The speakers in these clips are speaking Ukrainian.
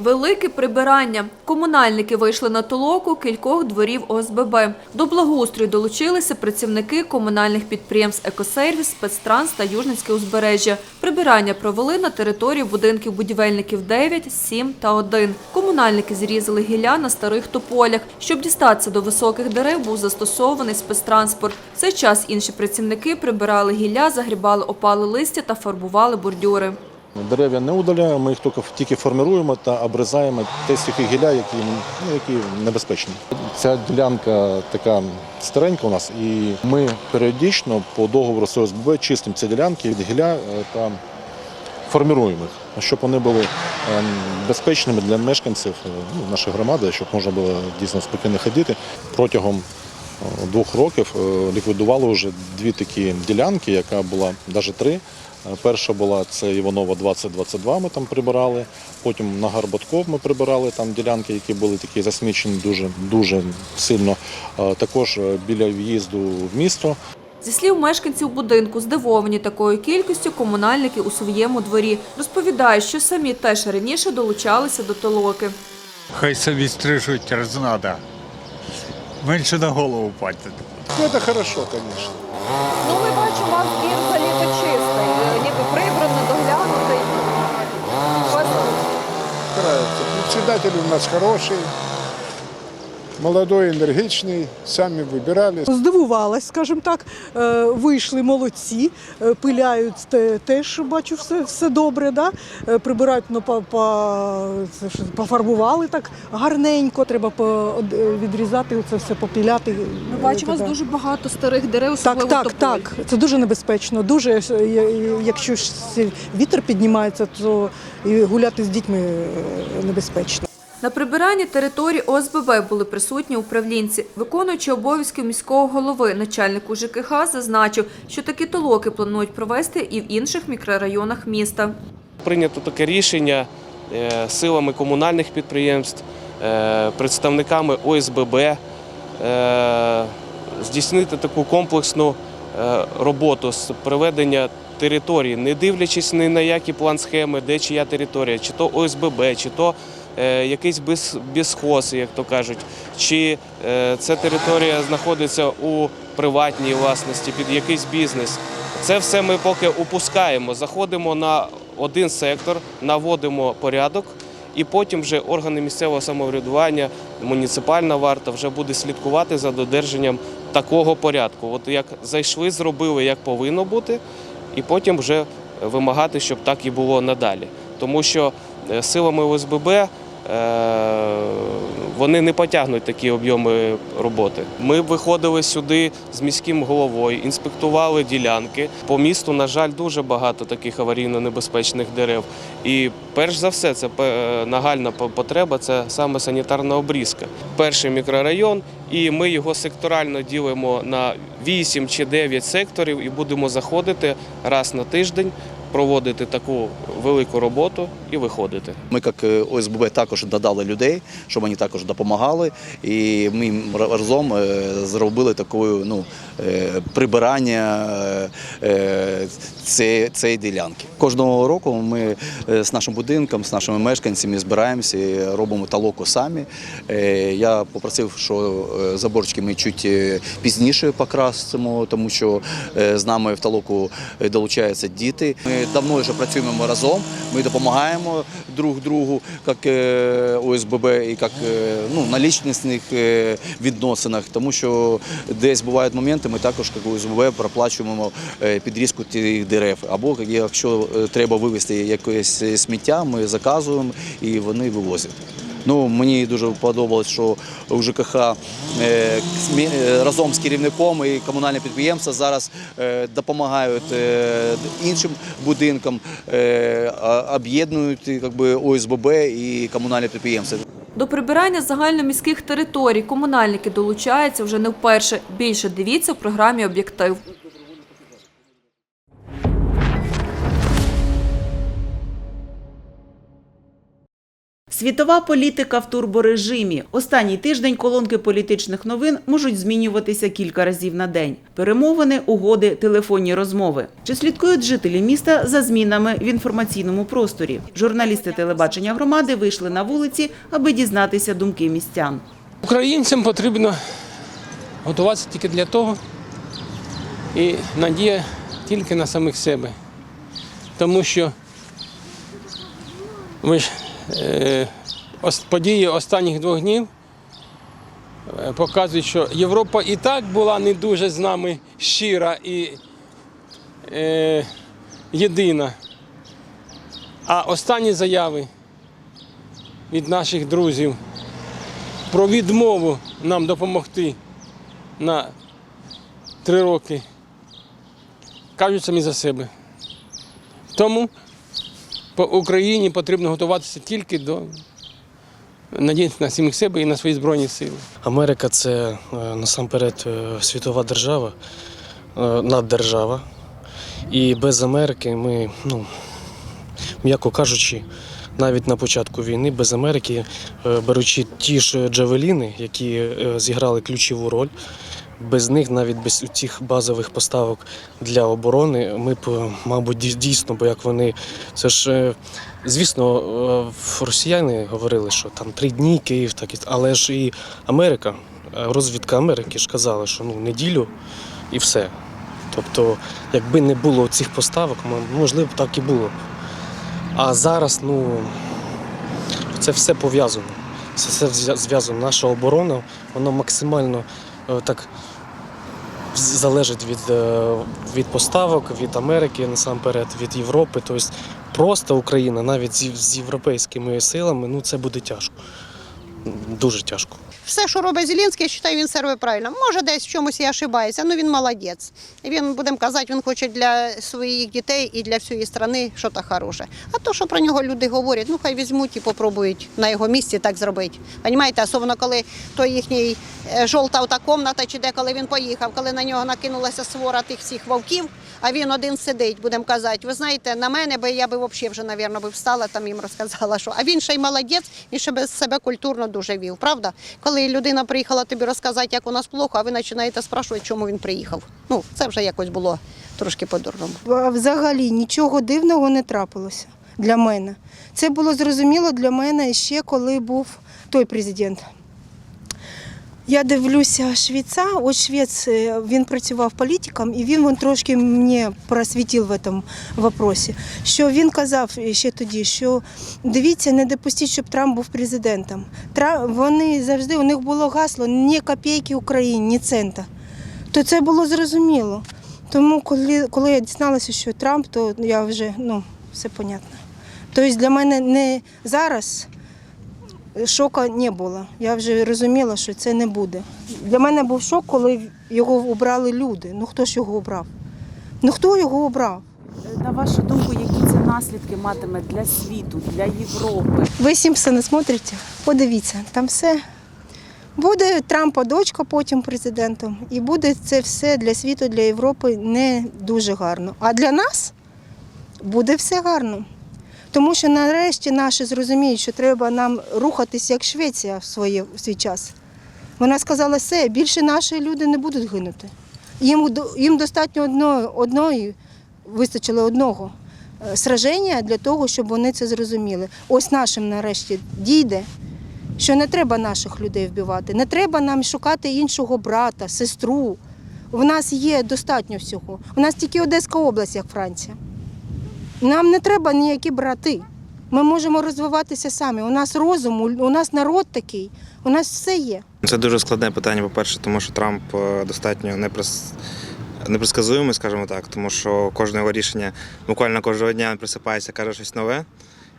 Велике прибирання. Комунальники вийшли на толоку кількох дворів ОСББ. До благоустрою долучилися працівники комунальних підприємств «Екосервіс», «Спецтранс» та «Южницьке узбережжя». Прибирання провели на території будинків будівельників 9, 7 та 1. Комунальники зрізали гілля на старих тополях. Щоб дістатися до високих дерев, був застосований спецтранспорт. Цей час інші працівники прибирали гілля, загрібали опали листя та фарбували бордюри. Дерев'я не удаляємо, ми їх тільки, тільки формируємо та обрізаємо те сухі гілля, які, ну, які небезпечні. Ця ділянка така старенька у нас, і ми періодично по договору з ОСББ чистимо ці ділянки від гілля е, та формируємо їх, щоб вони були ем, безпечними для мешканців е, ну, нашої громади, щоб можна було дійсно спокійно ходити. Протягом е, двох років ліквідували вже дві такі ділянки, яка була навіть три. Е, Перша була це Іванова 2022, ми там прибирали. Потім на Гарбатков ми прибирали там ділянки, які були такі засмічені дуже, дуже сильно. Е, Також е, біля в'їзду в місто Зі слів мешканців будинку, здивовані такою кількістю комунальники у своєму дворі. Розповідають, що самі теж раніше долучалися до толоки. Хай собі стрижуть раз надо. Менше на голову платять. Ну, это хорошо, конечно. Ну, ми бачимо, у вас двір взагалі чистий, ніби прибрано, доглянутий. У вас Нравится. Председатель у нас хороший, молодой, энергичный, сами выбирали. Здивувалась, скажімо так. Е, Вийшли молодці, е, пиляють те- теж, бачу, все, все добре. Да? Е, Прибирають, ну, по, по, це ж, пофарбували так гарненько, треба по, од- е, відрізати це все, попіляти. Ми бачимо, у вас Е, дуже багато старих дерев, так, особливо так, тополь. так. Це дуже небезпечно. Дуже, е, я- якщо ж вітер піднімається, то і гуляти з дітьми е, небезпечно. На прибиранні території ОСББ були присутні управлінці. Виконуючи обов'язки міського голови, начальник УЖКХ зазначив, що такі толоки планують провести і в інших мікрорайонах міста. Прийнято таке рішення е, силами комунальних підприємств, е, представниками ОСББ е, здійснити таку комплексну роботу з приведення території, не дивлячись ні на які план схеми, де чия територія, чи то ОСББ, чи то якийсь без, безхоз, як то кажуть, чи е, ця територія знаходиться у приватній власності під якийсь бізнес. Це все ми поки упускаємо. Заходимо на один сектор, наводимо порядок, і потім вже органи місцевого самоврядування, муніципальна варта вже буде слідкувати за додержанням такого порядку. От як зайшли, зробили, як повинно бути, і потім вже вимагати, щоб так і було надалі. Тому що е, силами ОСББ е, вони не потягнуть такі об'єми роботи. Ми виходили сюди з міським головою, інспектували ділянки. По місту, на жаль, дуже багато таких аварійно-небезпечних дерев. І перш за все, це нагальна потреба це саме санітарна обрізка. Перший мікрорайон, і ми його секторально ділимо на 8 чи 9 секторів і будемо заходити раз на тиждень, проводити таку велику роботу і виходити. Ми, як е, ОСББ, також додали людей, щоб вони також допомагали. І ми разом е, зробили таке ну, е, прибирання цієї, цієї ділянки. Кожного року ми з нашим будинком, з нашими мешканцями збираємося і робимо талоку самі. Я попросив, що заборчики ми чуть пізніше покрасимо, тому що з нами в талоку долучаються діти. Ми давно вже працюємо разом, ми допомагаємо друг другу, як е, ОСББ, і як е, ну, на лічностних е, відносинах, тому що десь бувають моменти, ми також як ОСББ проплачуємо підрізку тих дерев. Або якщо треба вивезти якесь сміття, ми заказуємо і вони вивозять. Ну, мені дуже подобалось, що у ЖКХ е, е, разом з керівником і комунальне підприємство зараз е, допомагають іншим будинкам, об'єднують якби, ОСББ і комунальне підприємство. До прибирання загальноміських територій комунальники долучаються вже не вперше. Більше дивіться в програмі «Об'єктив». Світова політика в турборежимі. Останній тиждень колонки політичних новин можуть змінюватися кілька разів на день. Перемовини, угоди, телефонні розмови. Чи слідкують жителі міста за змінами в інформаційному просторі? Журналісти телебачення громади вийшли на вулиці, аби дізнатися думки містян. Українцям потрібно готуватися тільки для того і надія тільки на самих себе. Тому що ви ж, події останніх двох днів е, показують, що Європа і так була не дуже з нами щира і е, єдина. А останні заяви від наших друзів про відмову нам допомогти на три роки кажуть самі за себе. Тому по Україні потрібно готуватися тільки до надії на самих себе і на свої збройні сили. Америка це е, насамперед е, світова держава, е, наддержава. І без Америки ми, ну, м'яко кажучи, навіть на початку війни без Америки, беручи ті ж джавеліни, які зіграли ключову роль, без них, навіть без цих базових поставок для оборони, ми б, мабуть, дійсно, бо як вони. Це ж, е, звісно, е, росіяни говорили, що там три дні Київ, так і але ж і Америка, е, розвідка Америки ж казала, що ну неділю і все. Тобто, якби не було цих поставок, можливо, так і було. А зараз, ну, це все пов'язано. Це все зв'язано. Наша оборона, воно максимально так залежить від, е, від поставок, від Америки насамперед, від Європи. Тобто просто Україна, навіть з європейськими силами, ну це буде тяжко. Дуже тяжко. Все, що робить Зеленський, я вважаю, він все робить правильно. Може, десь в чомусь і ошибається, але він молодець. Він, будемо казати, він хоче для своїх дітей і для всієї країни щось хороше. А то, що про нього люди говорять, ну хай візьмуть і попробують на його місці так зробити. Понімаєте, особливо коли той їхній е, жовта та комната, чи де коли він поїхав, коли на нього накинулася свора тих всіх вовків, а він один сидить, будемо казати. Ви знаєте, на мене би я би взагалі вже, мабуть, би встала там їм розказала, що а він ще й молодець, він ще без себе культурно дуже вів, правда? Коли людина приїхала тобі розказати, як у нас плохо, а ви починаєте спрашувати, чому він приїхав. Ну, це вже якось було трошки по-дурному. Взагалі нічого дивного не трапилося для мене. Це було зрозуміло для мене ще коли був той президент. Я дивлюся швейця, ось швець, е, він працював політиком, і він, він трошки мені просвітив в цьому вопросі. Що він казав ще тоді, що дивіться, не допустіть, щоб Трамп був президентом. Вони завжди, у них було гасло ні копійки Україні, ні цента. То це було зрозуміло. Тому, коли, коли я дізналася, що Трамп, то я вже ну, все понятно. Тобто для мене не зараз шока не було. Я вже розуміла, що це не буде. Для мене був шок, коли його обрали люди. Ну хто ж його обрав? Ну хто його обрав? На вашу думку, які це наслідки матиме для світу, для Європи? Ви Сімпсони смотрите? Подивіться, там все. Буде Трампа дочка потім президентом, і буде це все для світу, для Європи не дуже гарно. А для нас буде все гарно. Тому що нарешті наші зрозуміють, що треба нам рухатися як Швеція в, своє, в свій час. Вона сказала, все, більше наші люди не будуть гинути. Їм, їм достатньо одної, одної, вистачило одного е, сраження для того, щоб вони це зрозуміли. Ось нашим нарешті дійде, що не треба наших людей вбивати, не треба нам шукати іншого брата, сестру. В нас є достатньо всього. У нас тільки Одеська область, як Франція. Нам не треба ніякі брати. Ми можемо розвиватися самі. У нас розум, у- нас народ такий, у нас все є. Це дуже складне питання, по-перше, тому що Трамп е, достатньо непрос... непредсказуємий, скажімо так, тому що кожне його рішення буквально кожного дня він присипається, каже щось нове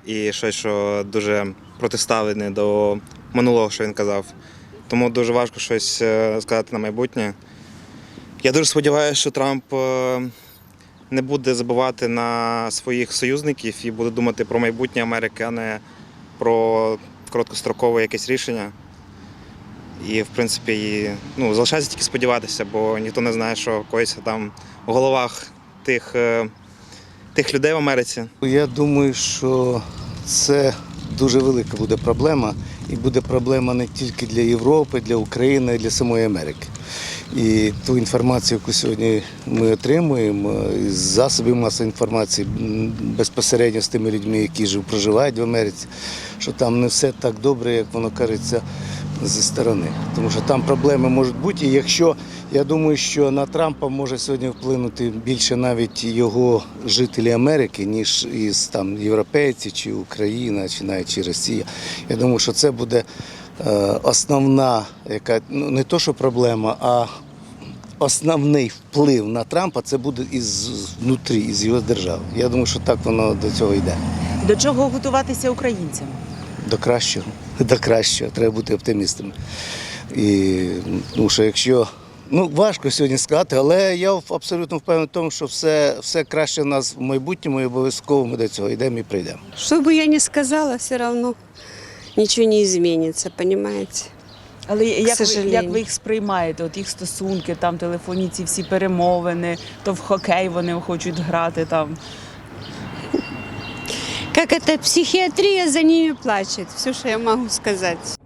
і щось, що дуже протиставлене до минулого, що він казав. Тому дуже важко щось е, сказати на майбутнє. Я дуже сподіваюся, що Трамп е, не буде забувати на своїх союзників і буде думати про майбутнє Америки, а не про короткострокове якесь рішення. І, в принципі, ну, залишається тільки сподіватися, бо ніхто не знає, що коїться там в головах тих, е, тих людей в Америці. Я думаю, що це дуже велика буде проблема, і буде проблема не тільки для Європи, для України, для самої Америки. І ту інформацію, яку сьогодні ми отримуємо з засобів масової інформації безпосередньо з тими людьми, які жив, проживають в Америці, що там не все так добре, як воно кажеться зі сторони. Тому що там проблеми можуть бути. І якщо я думаю, що на Трампа може сьогодні вплинути більше навіть його жителі Америки, ніж із там європейці, чи Україна, чи навіть чи Росія. Я думаю, що це буде основна, яка ну не то, що проблема, а основний вплив на Трампа це буде із внутрі, із його держави. Я думаю, що так воно до цього йде. До чого готуватися українцям? До кращого. До кращого. Треба бути оптимістами. І ну, що якщо. Ну, важко сьогодні сказати, але я абсолютно впевнений в тому, що все, все краще в нас в майбутньому і обов'язково ми до цього йдемо і прийдемо. Что бы я ни сказала, все равно ничего не изменится, понимаете? Але як ви, як ви їх сприймаєте? От їх стосунки, там телефонні ці всі перемовини, то в хокей вони хочуть грати там. Как это психиатрия за ними плачет, все, что я могу сказать.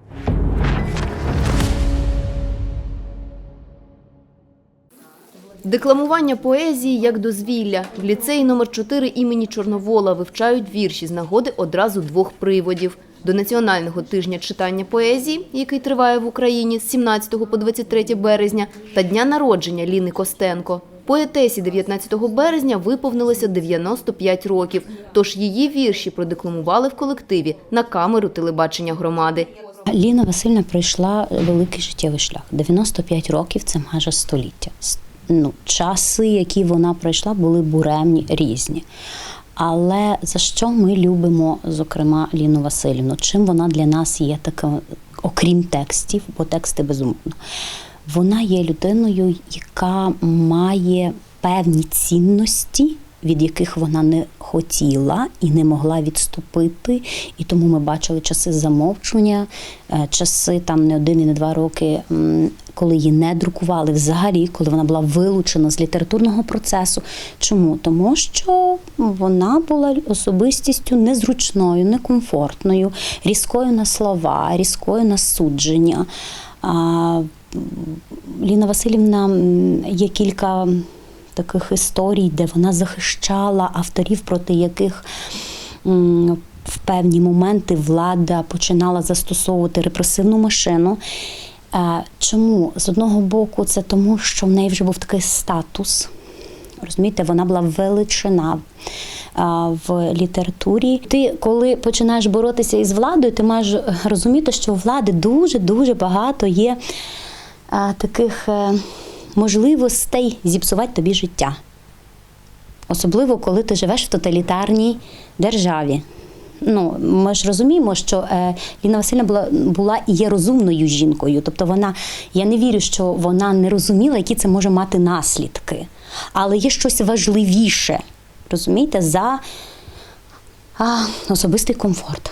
Декламування поезії як дозвілля. В ліцеї номер 4 імені Чорновола вивчають вірші з нагоди одразу двох приводів. До Національного тижня читання поезії, який триває в Україні з 17 по 23 березня, та дня народження Ліни Костенко. Поетесі 19 березня виповнилося 95 років, тож її вірші продекламували в колективі на камеру телебачення громади. Ліна Васильівна пройшла великий життєвий шлях. 95 років це майже століття. Ну, часи, які вона пройшла, були буремні, різні. Але за що ми любимо, зокрема, Ліну Васильівну? Чим вона для нас є така, окрім текстів, бо тексти безумовно. Вона є людиною, яка має певні цінності, від яких вона не хотіла і не могла відступити. І тому ми бачили часи замовчування, е, часи там не один і не два роки, коли її не друкували взагалі, коли вона була вилучена з літературного процесу. Чому? Тому що вона була особистістю незручною, некомфортною, різкою на слова, різкою на судження. Ліна Васильівна є кілька таких історій, де вона захищала авторів, проти яких в певні моменти влада починала застосовувати репресивну машину. Чому? З одного боку, це тому, що в неї вже був такий статус. Розумієте, вона була величина а, в літературі. Ти, коли починаєш боротися із владою, ти маєш розуміти, що у влади дуже дуже багато є а, таких е, можливостей зіпсувати тобі життя. Особливо, коли ти живеш в тоталітарній державі. Ну, ми ж розуміємо, що е, Ліна Васильівна була, була і є розумною жінкою. Тобто вона, я не вірю, що вона не розуміла, які це може мати наслідки. Але є щось важливіше, розумієте, за а, особистий комфорт.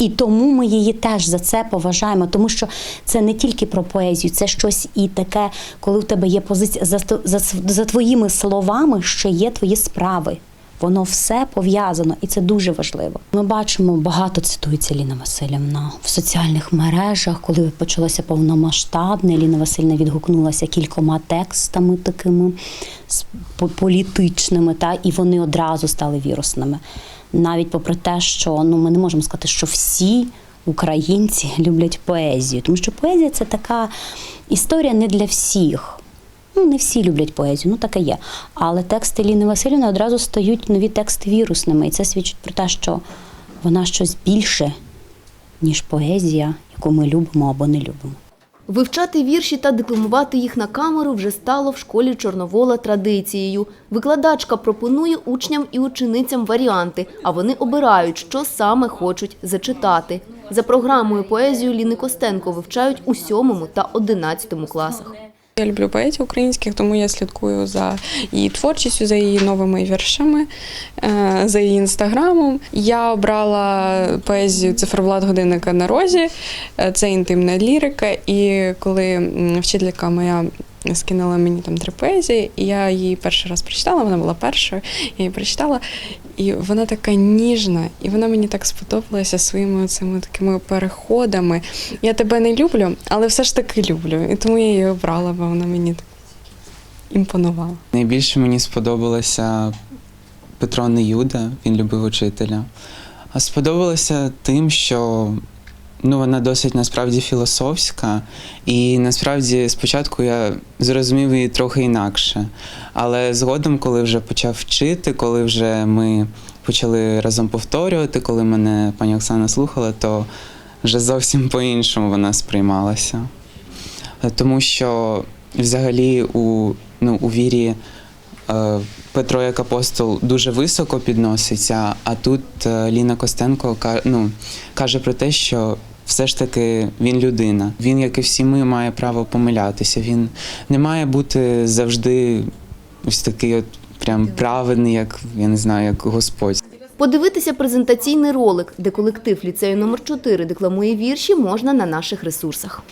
І тому ми її теж за це поважаємо, тому що це не тільки про поезію, це щось і таке, коли в тебе є позиція за, за, за твоїми словами, ще є твої справи. Воно все пов'язано, і це дуже важливо. Ми бачимо, багато цитується Ліна Васильівна в соціальних мережах, коли почалося повномасштабне. Ліна Васильівна відгукнулася кількома текстами такими політичними, та і вони одразу стали вірусними. Навіть попри те, що ну ми не можемо сказати, що всі українці люблять поезію, тому що поезія це така історія не для всіх. Ну, не всі люблять поезію, ну таке є. Але тексти Ліни Васильівни одразу стають нові тексти вірусними. І це свідчить про те, що вона щось більше, ніж поезія, яку ми любимо або не любимо. Вивчати вірші та декламувати їх на камеру вже стало в школі Чорновола традицією. Викладачка пропонує учням і ученицям варіанти, а вони обирають, що саме хочуть зачитати. За програмою поезію Ліни Костенко вивчають у сьомому та одинадцятому класах. Я люблю поетів українських, тому я слідкую за її творчістю, за її новими віршами, е, за її інстаграмом. Я обрала поезію циферблат годинника на розі. Е, Це інтимна лірика. І коли вчителька моя скинула мені там три поезії, і я її перший раз прочитала, вона була першою, я її прочитала. І вона така ніжна, і вона мені так сподобалася своїми цими такими переходами. Я тебе не люблю, але все ж таки люблю. І тому я її обрала, бо вона мені так імпонувала. Найбільше мені сподобалося Петро Неюда, він любив учителя. А сподобалося тим, що ну, вона досить насправді філософська, і насправді спочатку я зрозумів її трохи інакше. Але згодом, коли вже почав вчити, коли вже ми почали разом повторювати, коли мене пані Оксана слухала, то вже зовсім по-іншому вона сприймалася. Тому що взагалі у, ну, у вірі е, Петро як апостол дуже високо підноситься, а тут е, Ліна Костенко ну, каже про те, що все ж таки він людина. Він, як і всі ми, має право помилятися. Він не має бути завжди ось такий от прям праведний, як я не знаю, як Господь. Подивитися презентаційний ролик, де колектив ліцею номер 4 декламує вірші, можна на наших ресурсах.